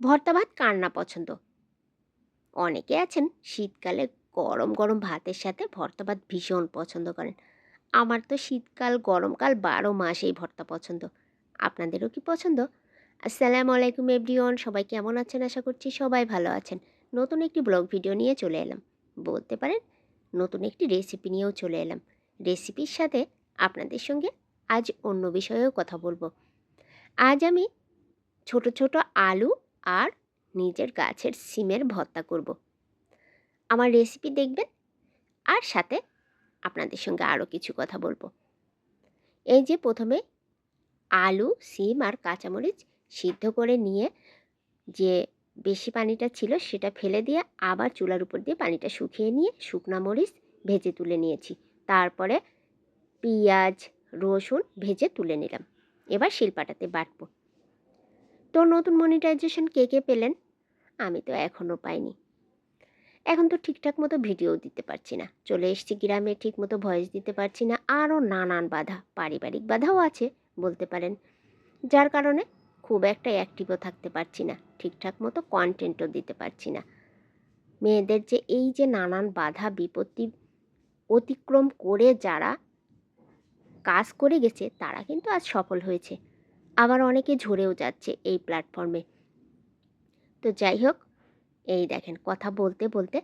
ভর্তা ভাত কার না পছন্দ? অনেকে আছেন শীতকালে গরম গরম ভাতের সাথে ভর্তা ভাত ভীষণ পছন্দ করেন। আমার তো শীতকাল গরমকাল বারো মাসেই ভর্তা পছন্দ। আপনাদেরও কি পছন্দ? আসসালামু আলাইকুম এভরিওয়ান, সবাই কেমন আছেন? আশা করছি সবাই ভালো আছেন। নতুন একটি ব্লগ ভিডিও নিয়ে চলে এলাম। বলতে পারেন, নতুন একটি রেসিপি নিয়েও চলে এলাম। রেসিপির সাথে আপনাদের সঙ্গে আজ অন্য বিষয়েও কথা বলব। আজ আমি ছোট ছোট আলু আর নিজের গাছের সিমের ভর্তা করব। আমার রেসিপি দেখবেন? আর সাথে আপনাদের সঙ্গে আরও কিছু কথা বলব। এই যে প্রথমে আলু, সিম আর কাঁচামরিচ সিদ্ধ করে নিয়ে যে বেশি পানিটা ছিল সেটা ফেলে দিয়ে আবার চুলার উপর দিয়ে পানিটা শুকিয়ে নিয়ে শুকনা মরিচ ভেজে তুলে নিয়েছি। তারপরে পেঁয়াজ, রসুন ভেজে তুলে নিলাম। এবার শিলপাটাতে বাটবো। তো নতুন মনিটাইজেশন কে কে পেলেন? আমি তো এখনও পাইনি। এখন তো ঠিকঠাক মতো ভিডিও দিতে পারছি না। চলে এসছি গ্রামে, ঠিক মতো ভয়েস দিতে পারছি না। আরও নানান বাধা, পারিবারিক বাধাও আছে বলতে পারেন। যার কারণে খুব একটা অ্যাক্টিভও থাকতে পারছি না। ঠিকঠাক মতো কন্টেন্টও দিতে পারছি না। মেয়েদের যে এই যে নানান বাধা, বিপত্তি অতিক্রম করে যারা কাজ করে গেছে, তারা কিন্তু আজ সফল হয়েছে। আবার অনেকে ঝরেও যাচ্ছে এই প্ল্যাটফর্মে তো যাই হোক, এই দেখেন কথা বলতে বলতে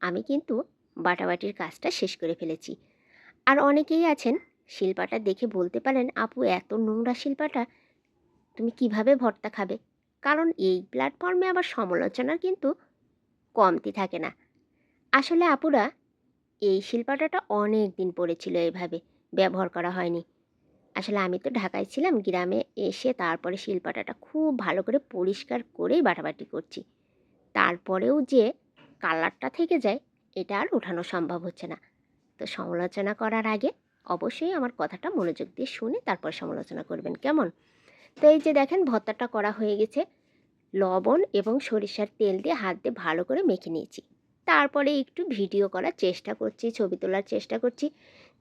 আমি কিন্তু বাটাবাটির কাজটা শেষ করে ফেলেছি। আর অনেকেই আছেন, শিল্পাটা দেখে বলতে পারেন, আপু, এত নোংরা শিল্পাটা তুমি কীভাবে ভর্তা খাবে? কারণ এই প্ল্যাটফর্মে আবার সমালোচনার কিন্তু কমতি থাকে না। আসলে আপুরা এই শিল্পাটাটা অনেক দিন পড়েছিল এভাবে, ব্যবহার করা হয়নি। আসলে আমি তো ঢাকায় ছিলাম, গ্রামে এসে তারপরে শিলপাটাটা খুব ভালো করে পরিষ্কার করেই বাটাবাটি করছি। তারপরেও যে কালারটা থেকে যায়, এটা আর ওঠানো সম্ভব হচ্ছে না। তো সমালোচনা করার আগে অবশ্যই আমার কথাটা মনোযোগ দিয়ে শুনে তারপর সমালোচনা করবেন, কেমন? তো এই যে দেখেন, ভর্তাটা করা হয়ে গেছে। লবণ এবং সরিষার তেল দিয়ে হাত দিয়ে ভালো করে মেখে নিয়েছি। তারপরে একটু ভিডিও করার চেষ্টা করছি, ছবি তোলার চেষ্টা করছি।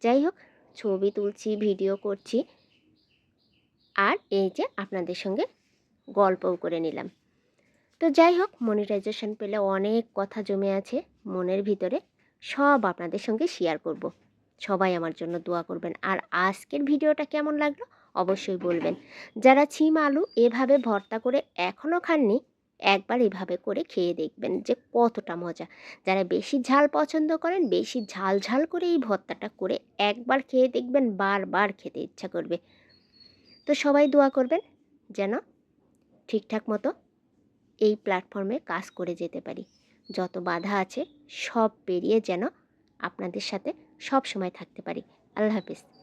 যাই হোক ছবি তুলছি ভিডিও করছি। আর এই যে আপনাদের সঙ্গে গল্পও করে নিলাম। তো যাই হোক মনিটাইজেশন পেলে অনেক কথা জমে আছে। মনের ভিতরে সব আপনাদের সঙ্গে শেয়ার করব। সবাই আমার জন্য দোয়া করবেন। আর আজকের ভিডিওটা কেমন লাগল? অবশ্যই বলবেন। যারা ছিম আলু এভাবে ভর্তা করে এখনও খাননি একবার এভাবে করে খেয়ে দেখবেন যে কতটা মজা। যারা বেশি ঝাল পছন্দ করেন, বেশি ঝাল ঝাল করে এই ভর্তাটা করে একবার খেয়ে দেখবেন, বারবার খেতে ইচ্ছা করবে। তো সবাই দোয়া করবেন যেন ঠিকঠাক মতো এই প্ল্যাটফর্মে কাজ করে যেতে পারি। যত বাধা আছে সব পেরিয়ে যেন আপনাদের সাথে সব সময় থাকতে পারি। আল্লাহ হাফিজ।